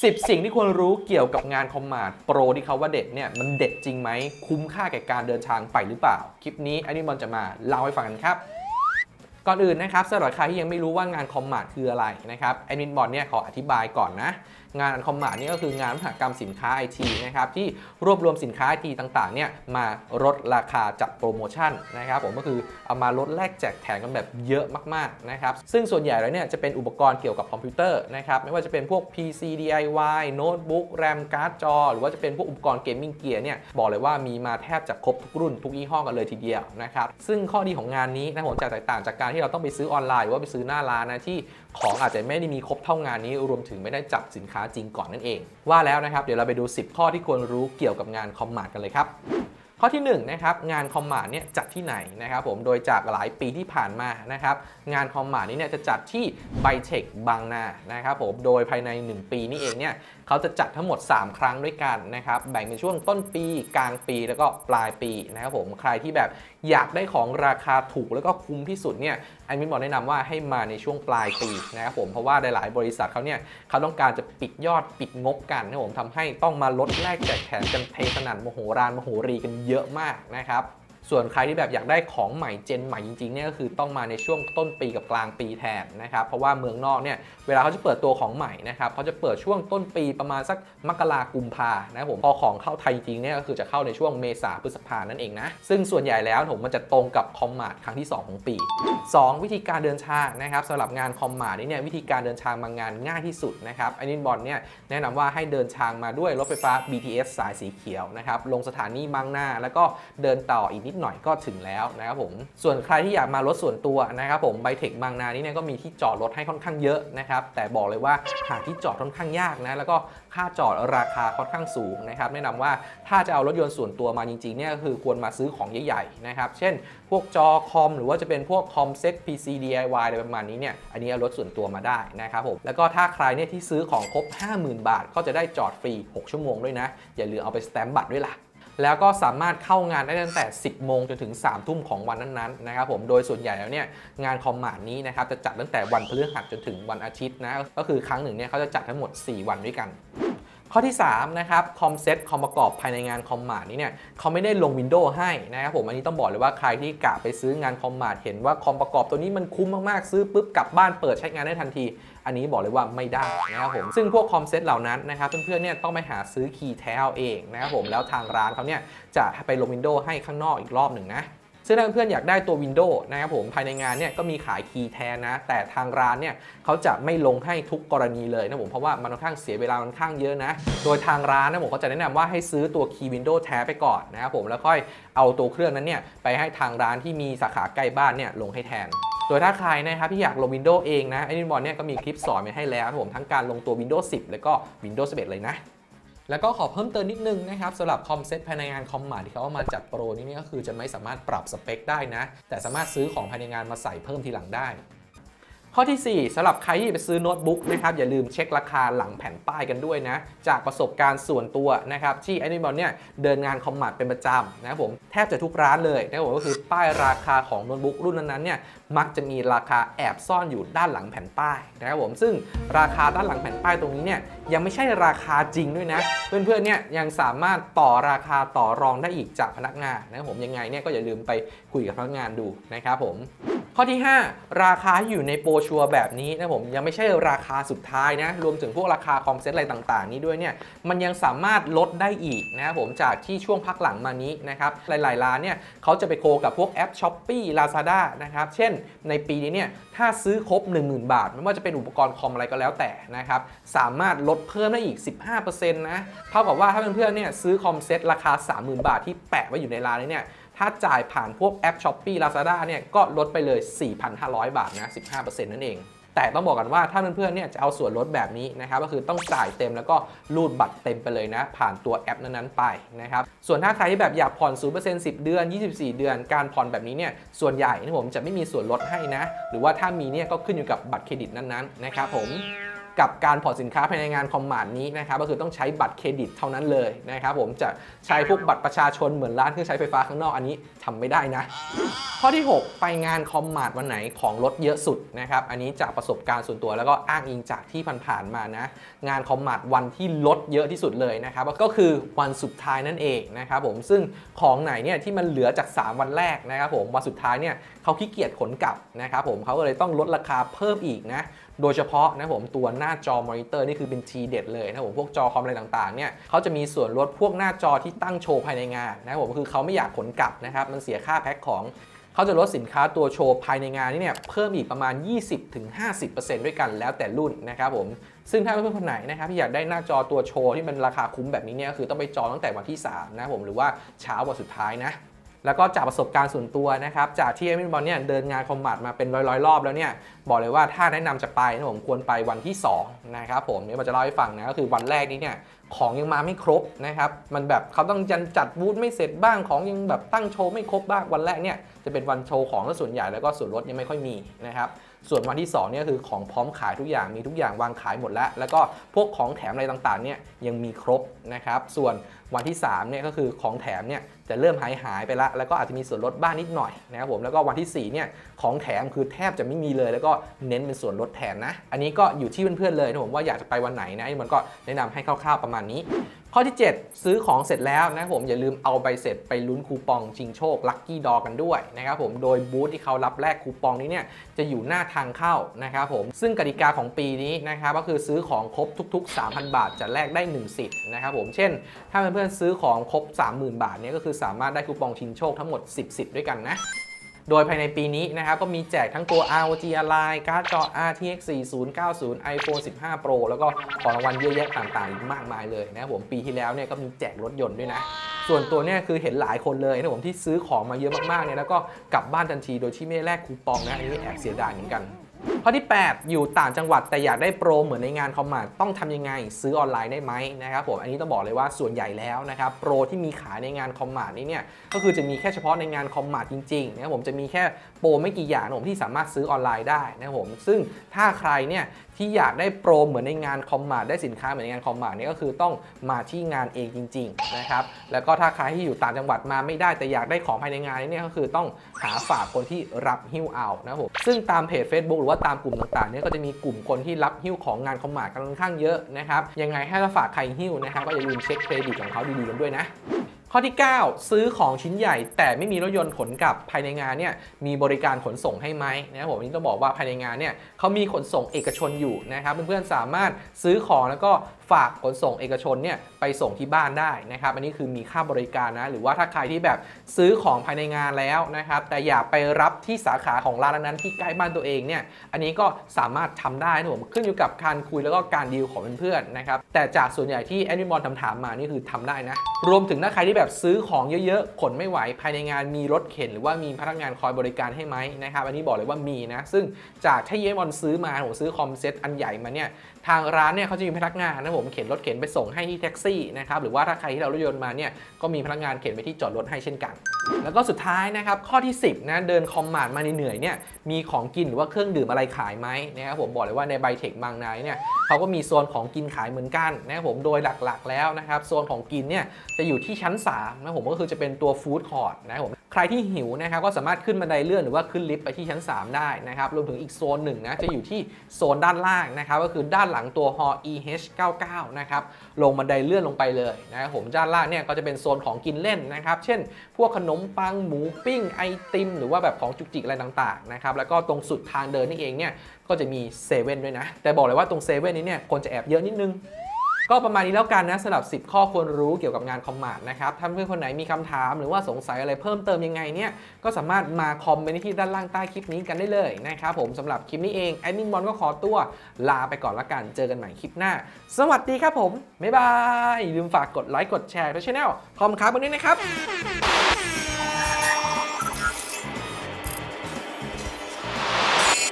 10 สิ่งที่ควรรู้เกี่ยวกับงานคอมมานด์โปรที่เขาว่าเด็ดเนี่ยมันเด็ดจริงไหม คุ้มค่าแก่การเดินทางไปหรือเปล่า คลิปนี้อันนี้บอลจะมาเล่าให้ฟังกันครับ ก่อนอื่นนะครับสำหรับใครที่ยังไม่รู้ว่างานคอมมานด์คืออะไรนะครับแอดมินบอลเนี่ยขออธิบายก่อนนะ งานคอมมานนี่ก็คืองานมหกรรมสินค้าไอทีนะครับที่รวบรวมสินค้าไอทีต่างๆเนี่ยมาลดราคาจัดโปรโมชั่นนะครับผมก็คือเอามาลดแลกแจกแถมกันแบบเยอะมากๆนะครับซึ่งส่วนใหญ่แล้วเนี่ยจะเป็นอุปกรณ์เกี่ยวกับคอมพิวเตอร์นะครับไม่ว่าจะเป็นพวก PC DIY โน้ตบุ๊กแรมการ์ดจอ หรือว่าจะเป็นพวกอุปกรณ์เกมมิ่งเกียร์เนี่ยบอกเลยว่ามีมาแทบจะครบทุกรุ่นทุกยี่ห้อกันเลยทีเดียวนะครับซึ่งข้อดีของงานนี้นะผมจะแตกต่างจากการที่เราต้องไปซื้อออนไลน์หรือว่าไปซื้อหน้าร้านนะที่ของอาจจะไม่ได้มีครบเท่างานนี้รวมถึงไม่ได้จับสินค้าจริงก่อนนั่นเอง ว่าแล้วนะครับเดี๋ยวเราไปดู 10 ข้อที่ควรรู้เกี่ยวกับงานคอมมาร์กันเลยครับข้อที่1นะครับงานคอมมานด์เนี่ยจัดที่ไหนนะครับผมโดยจากหลายปีที่ผ่านมานะครับงานคอมมานด์นี้เนี่ยจะจัดที่ไบเทคบางนานะครับผมโดยภายใน 1 ปีนี้เองเนี่ย เขาจะจัดทั้งหมด 3 ครั้งด้วยกันนะครับ แบ่งเป็นช่วงต้นปี กลางปีแล้วก็ปลายปีนะครับผม ใครที่แบบอยากได้ของราคาถูกแล้วก็คุ้มที่สุดเนี่ยแอมินบอกแนะนำว่าให้มาในช่วงปลายปีนะครับผม เพราะว่าหลาย ๆ บริษัทเขาเนี่ยเขาต้องการจะปิดยอดปิดงบกันนะครับผมทำให้ต้องมาลดแลกแจกแถมกันเทสนันโมโหรานโมโหรีกันเยอะมากนะครับ ส่วนใครที่แบบอยากได้ของใหม่เจนใหม่จริงๆเนี่ยก็คือต้องมาในช่วงต้นปีกับกลางปีแทนนะครับเพราะว่าเมืองนอกเนี่ยเวลาเขาจะเปิดตัวของใหม่นะครับเขาจะเปิดช่วงต้นปีประมาณสักมกรากุมภานะครับผมพอของเข้าไทยจริงๆเนี่ยก็คือจะเข้าในช่วงเมษาพฤษภานั่นเองนะซึ่งส่วนใหญ่แล้วผมมันจะตรงกับคอมมาร์ครั้งที่ 2 ของปี 2 วิธีการเดินทางนะครับสำหรับงานคอมมาร์นี่เนี่ยวิธีการเดินทางมางานง่ายที่สุดนะครับไอ้นินบอลเนี่ยแนะนำว่าให้เดินทางมาด้วยรถไฟฟ้า BTS สายสีเขียวนะครับลงสถานีบางนาแล้วก็เดินต่ออีกนิดหน่อยก็ถึงแล้วนะครับผม ส่วนใครที่อยากมารถส่วนตัวนะครับผมไบเทคบางนานี่เนี่ยก็มีที่จอดรถให้ค่อนข้างเยอะนะครับแต่บอกเลยว่าหาที่จอดค่อนข้างยากนะแล้วก็ค่าจอดราคาค่อนข้างสูงนะครับแนะนำว่าถ้าจะเอารถยนต์ส่วนตัวมาจริงๆเนี่ยก็คือควรมาซื้อของใหญ่ๆนะครับเช่น พวกจอคอมหรือว่าจะเป็นพวกคอมเซ็ต PC DIY อะไรประมาณนี้เนี่ยอันนี้เอารถส่วนตัวมาได้นะครับผมแล้วก็ถ้าใครเนี่ยที่ซื้อของครบ 50,000 บาท ก็จะได้จอดฟรี 6 ชั่วโมงด้วยนะ อย่าลืมเอาไปสแตมป์บัตรด้วยล่ะ แล้วก็สามารถเข้างานได้ตั้งแต่ 10 โมงจนถึง 3 ทุ่มของวันนั้นๆนะครับผมโดยส่วนใหญ่แล้วเนี่ยงานคอมมาร์นี้นะครับจะจัดตั้งแต่วันพฤหัสจนถึงวันอาทิตย์นะก็คือครั้งหนึ่งเนี่ยเขาจะจัดทั้งหมด 4 วันด้วยกัน ข้อที่ 3 นะครับคอมเซ็ตคอมประกอบภายในงานคอมมาร์ทนี้เนี่ยเขาไม่ได้ลงวินโดว์ให้นะครับผมอันนี้ต้องบอกเลยว่าใครที่กะไปซื้องานคอมมาร์ทเห็นว่าคอมประกอบตัวนี้มันคุ้มมากๆ ซื้อปุ๊บกลับบ้านเปิดใช้งานได้ทันที อันนี้บอกเลยว่าไม่ได้นะครับผมซึ่งพวกคอมเซ็ตเหล่านั้นนะครับเพื่อนๆเนี่ยต้องไปหาซื้อคีย์แท้เอาเองนะครับผมแล้วทางร้านเขาเนี่ยจะไปลงวินโดว์ให้ข้างนอกอีกรอบหนึ่งนะ ซึ่งถ้าเพื่อนๆอยากได้ตัว Windows นะครับผมภายในงานเนี่ยก็มีขายคีย์แทนนะ แต่ทางร้านเนี่ยเขาจะไม่ลงให้ทุกกรณีเลยนะผมเพราะว่ามันค่อนข้างเสียเวลาค่อนข้างเยอะนะ โดยทางร้านนะผมก็จะแนะนำว่าให้ซื้อตัวคีย์ Windows แท้ไปก่อนนะครับผมแล้วค่อยเอาตัวเครื่องนั้นเนี่ยไปให้ทางร้านที่มีสาขาใกล้บ้านเนี่ยลงให้แทนโดยถ้าใครนะครับที่อยากลง Windows เองนะไอ้นินบอลเนี่ยก็มีคลิปสอนมาให้แล้วผมทั้งการลงตัว Windows 10 แล้วก็ Windows 11 เลยนะ แล้วก็ขอเพิ่มเติมนิดนึงนะครับสำหรับคอมเซ็ตภายในงานคอมมาที่เขาเอามาจัดโปรนี้นี่ก็คือจะไม่สามารถปรับสเปคได้นะ แต่สามารถซื้อของภายในงานมาใส่เพิ่มทีหลังได้ข้อทีสี่4สำหรับใครที่ไปซื้อโน้ตบุ๊กนะครับอย่าลืมเช็คราคาหลังแผ่นป้ายกันด้วยนะ จากประสบการณ์ส่วนตัวนะครับที่ไอ้นี่บอลเนี่ยเดินงานคอมมาเป็นประจำนะครับผมแทบจะทุกร้านเลยนะครับผมก็คือป้ายราคาของโน้ตบุ๊กรุ่นนั้นๆเนี่ย มักจะมีราคาแอบซ่อนอยู่ด้านหลังแผ่นป้ายนะครับผมซึ่งราคาด้านหลังแผ่นป้ายตรงนี้เนี่ยยังไม่ใช่ราคาจริงด้วยนะ เพื่อนๆเนี่ยยังสามารถต่อราคาต่อรองได้อีกจากพนักงานนะครับผมยังไงเนี่ยก็อย่าลืมไปคุยกับพนักงานดูนะครับผมข้อที่ 5 ราคาอยู่ในโปรชัวร์แบบนี้นะผมยังไม่ใช่ราคาสุดท้ายนะรวมถึงพวกราคาคอมเซ็ตอะไรต่างๆ นี้ด้วยเนี่ยมันยังสามารถลดได้อีกนะครับผมจากที่ช่วงพักหลังมานี้นะครับหลายๆร้านเนี่ยเขาจะไปโคกับพวกแอป s h อ p e e Lazada นะครับเช่นในปีนี้เนี่ยถ้าซื้อครบ 10,000 บาท ไม่ว่าจะเป็นอุปกรณ์คอมอะไรก็แล้วแต่นะครับสามารถลดเพิ่มได้อีก 15%นะเท่ากับว่าถ้าเพื่อนๆเนี่ยซื้อคอมเซ็ตราคา 30,000 บาทที่แปะไว้อยู่ในร้านนี้เนี่ยถ้าจ่ายผ่านพวกแอป s h อ p e e Lazada เนี่ยก็ลดไปเลย 4,500 บาทนะ 15%นั่นเอง แต่ต้องบอกกันว่าถ้าเพื่อนๆเนี่ยจะเอาส่วนลดแบบนี้นะครับก็คือต้องจ่ายเต็มแล้วก็รูดบัตรเต็มไปเลยนะ ผ่านตัวแอปนั้นๆไปนะครับส่วนถ้าใครที่แบบอยากผ่อน 0% 10 เดือน 24 เดือน การผ่อนแบบนี้เนี่ยส่วนใหญ่นะผมจะไม่มีส่วนลดให้นะ หรือว่าถ้ามีเนี่ยก็ขึ้นอยู่กับบัตรเครดิตนั้นๆนะครับผม กับการผ่อนสินค้าภายในงานคอมมานด์นี้นะครับก็คือต้องใช้บัตรเครดิตเท่านั้นเลยนะครับผมจะใช้พวกบัตรประชาชนเหมือนร้านเครื่องใช้ไฟฟ้าข้างนอกอันนี้ทำไม่ได้นะ ข้อที่ 6 ไปงานคอมมาร์วันไหนของลดเยอะสุดนะครับอันนี้จากประสบการณ์ส่วนตัวแล้วก็อ้างอิงจากที่ผ่านๆมานะงานคอมมาร์วันที่ลดเยอะที่สุดเลยนะครับก็คือวันสุดท้ายนั่นเองนะครับผมซึ่งของไหนเนี่ยที่มันเหลือจาก 3 วันแรกนะครับผมวันสุดท้ายเนี่ยเขาขี้เกียจขนกลับนะครับผมเขาก็เลยต้องลดราคาเพิ่มอีกนะ โดยเฉพาะนะผมตัวหน้าจอมอนิเตอร์นี่คือเป็นทีเด็ดเลยนะผมพวกจอคอมอะไรต่างๆเนี่ยเขาจะมีส่วนลดพวกหน้าจอที่ตั้งโชว์ภายในงานนะผมคือเขาไม่อยากขนกลับนะครับมันเสียค่าแพ็คของเขาจะลดสินค้าตัวโชว์ภายในงานนี้เนี่ยเพิ่มอีกประมาณ 20-50%ด้วยกันแล้วแต่รุ่นนะครับผมซึ่งถ้าเพื่อนๆคนไหนนะครับที่อยากได้หน้าจอตัวโชว์ที่มันราคาคุ้มแบบนี้เนี่ยคือต้องไปจองตั้งแต่วันที่3นะผมหรือว่าเช้าวันสุดท้ายนะ แล้วก็จากประสบการณ์ส่วนตัวนะครับ จากที่เอมินบอลเนี่ยเดินงานคอมบัตมาเป็นร้อยๆ รอบแล้วเนี่ย บอกเลยว่าถ้าแนะนำจะไปนะผมควรไปวันที่ 2 นะครับผมเนี่ยมันจะเล่าให้ฟังนะ ก็คือวันแรกนี้เนี่ยของยังมาไม่ครบนะครับ มันแบบเขาต้องยันจัดบูธไม่เสร็จบ้างของยังแบบตั้งโชว์ไม่ครบบ้างวันแรกเนี่ยจะเป็นวันโชว์ของส่วนใหญ่แล้วก็ส่วนลดยังไม่ค่อยมีนะครับ ส่วนวันที่2เนี่ยคือของพร้อมขายทุกอย่างมีทุกอย่างวางขายหมดแล้ว แล้วก็พวกของแถมอะไรต่างๆเนี่ยยังมีครบนะครับส่วนวันที่3เนี่ยก็คือของแถมเนี่ยจะเริ่มหายหายไปละแล้วก็อาจจะมีส่วนลดบ้างนิดหน่อยนะครับผมแล้วก็วันที่4เนี่ยของแถมคือแทบจะไม่มีเลย แล้วก็เน้นเป็นส่วนลดแทนนะ อันนี้ก็อยู่ที่เพื่อนๆเลยนะผมว่าอยากจะไปวันไหนนะไอ้มันก็แนะนำให้คร่าวๆประมาณนี้ ข้อที่ 7 ซื้อของเสร็จแล้วนะครับผมอย่าลืมเอาใบเสร็จไปลุ้นคูปองชิงโชคลัคกี้ดอกันด้วยนะครับผมโดยบูธที่เขารับแลกคูปองนี้เนี่ยจะอยู่หน้าทางเข้านะครับผมซึ่งกติกาของปีนี้นะครับก็คือซื้อของครบทุก ๆ 3,000 บาทจะแลกได้ 1 สิทธิ์นะครับผมเช่น ถ้าเพื่อนๆซื้อของครบ 30,000 บาทเนี่ยก็คือสามารถได้คูปองชิงโชคทั้งหมด 10 สิทธิ์ด้วยกันนะ โดยภายในปีนี้นะครับก็มีแจกทั้งตัว ROG Ally การ์ดจอ RTX 4090 iPhone 15 Pro แล้วก็ของรางวัลเยอะแยะต่างๆอีกมากมายเลยนะครับผมปีที่แล้วเนี่ยก็มีแจกรถยนต์ด้วยนะส่วนตัวเนี่ยคือเห็นหลายคนเลยนะผมที่ซื้อของมาเยอะมากๆเนี่ยแล้วก็กลับบ้านทันทีโดยที่ไม่ได้แลกคูปองนะอันนี้แอบเสียดายเหมือนกัน ข้อที่ 8 อยู่ต่างจังหวัดแต่อยากได้โปรเหมือนในงานคอมมาร์ต้องทำยังไง ซื้อออนไลน์ได้ไหมนะครับผมอันนี้ต้องบอกเลยว่าส่วนใหญ่แล้วนะครับโปรที่มีขายในงานคอมมาร์นี้เนี่ยก็คือจะมีแค่เฉพาะในงานคอมมาร์จริงๆนะครับผมจะมีแค่โปรไม่กี่อย่างผมที่สามารถซื้อออนไลน์ได้นะครับผมซึ่งถ้าใครเนี่ยที่อยากได้โปรเหมือนในงานคอมมาร์ได้สินค้าเหมือนในงานคอมมาร์เนี่ยก็คือต้องมาที่งานเองจริงๆนะครับแล้วก็ถ้าใครที่อยู่ต่างจังหวัดมาไม่ได้แต่อยากได้ของภายในงานนี้เนี่ยก็คือต้องหาฝากคนที่รับหิ้วเอานะครับผมซึ่งตามเพจ Facebook หรือว่าตามกลุ่มต่างๆเนี่ยก็จะมีกลุ่มคนที่รับหิ้วของงานคอมมาร์กันค่อนข้างเยอะนะครับยังไงให้เราฝากใครหิ้วนะครับก็อย่าลืมเช็คเครดิตของเขาดีๆกันด้วยนะ ข้อที่ 9 ซื้อของชิ้นใหญ่ แต่ไม่มีรถยนต์ขนกลับภายในงานเนี่ยมีบริการขนส่งให้ไหมนะครับผมนนี้ต้องบอกว่าภายในงานเนี่ยเขามีขนส่งเอกชนอยู่นะครับเพื่อนๆสามารถซื้อของแล้วก็ฝากขนส่งเอกชนเนี่ยไปส่งที่บ้านได้นะครับอันนี้คือมีค่าบริการนะหรือว่าถ้าใครที่แบบซื้อของภายในงานแล้วนะครับแต่อยากไปรับที่สาขาของร้านนั้นที่ใกล้บ้านตัวเองเนี่ยอันนี้ก็สามารถทำได้นะผมขึ้นอยู่กับการคุยแล้วก็การดีลของเพื่อนๆนะครับแต่จากส่วนใหญ่ที่แอดมินบอลถามๆมานี่คือทำได้นะรวมถึงถ้าใครที่แบบซื้อของเยอะๆขนไม่ไหวภายในงานมีรถเข็น หรือว่ามีพนักงานคอยบริการให้ไหมนะครับอันนี้บอกเลยว่ามีนะ ซึ่งจากที่เยมอนซื้อมาผมซื้อคอมเซ็ตอันใหญ่มาเนี่ยทางร้านเนี่ยเขาจะมีพนักงานนะผมเข็นรถเข็นไปส่งให้ที่แท็กซี่นะครับหรือว่าถ้าใครที่เรารถยนต์มาเนี่ยก็มีพนักงานเข็นไปที่จอดรถให้เช่นกันแล้วก็สุดท้ายนะครับข้อที่ 10 นะเดินคอมมานด์มาเหนื่อยเนี่ยมีของกินหรือว่าเครื่องดื่มอะไรขายไหมนะครับผมบอกเลยว่าในไบเทคบางนาเนี่ยเขาก็มีโซนของกินขายเหมือนกันนะครับผมโดยหลักๆแล้วนะครับโซนของกินเนี่ยจะอยู่ที่ชั้น3นะผมก็คือจะเป็นตัวฟู้ดคอร์ดนะครับผม ใครที่หิวนะครับก็สามารถขึ้นบันไดเลื่อนหรือว่าขึ้นลิฟต์ไปที่ชั้น 3 ได้นะครับรวมถึงอีกโซนหนึ่งนะจะอยู่ที่โซนด้านล่างนะครับก็คือด้านหลังตัวฮอ EH99 นะครับลงบันไดเลื่อนลงไปเลยนะครับผมด้านล่างเนี่ยก็จะเป็นโซนของกินเล่นนะครับเช่น พวกขนมปังหมูปิ้งไอติม หรือว่าแบบของจุกจิกอะไรต่างๆนะครับแล้วก็ตรงสุดทางเดินนี่เองเนี่ยก็จะมีเซเว่นด้วยนะแต่บอกเลยว่าตรงเซเว่นนี้เนี่ยคนจะแอบเยอะนิดนึง ก็ประมาณนี้แล้วกันนะสำหรับ 10 ข้อควรรู้เกี่ยวกับงานคอมมานด์นะครับถ้าเพื่อนคนไหนมีคำถามหรือว่าสงสัยอะไรเพิ่มเติมยังไงเนี่ยก็สามารถมาคอมเมนต์ที่ด้านล่างใต้คลิปนี้กันได้เลยนะครับผมสำหรับคลิปนี้เองแอดมินบอลก็ขอตัวลาไปก่อนละกันเจอกันใหม่คลิปหน้า สวัสดีครับผมบ๊ายบายอย่าลืมฝากกดไลค์กดแชร์ด้วยช anel คอมครับวันนี้นะครับ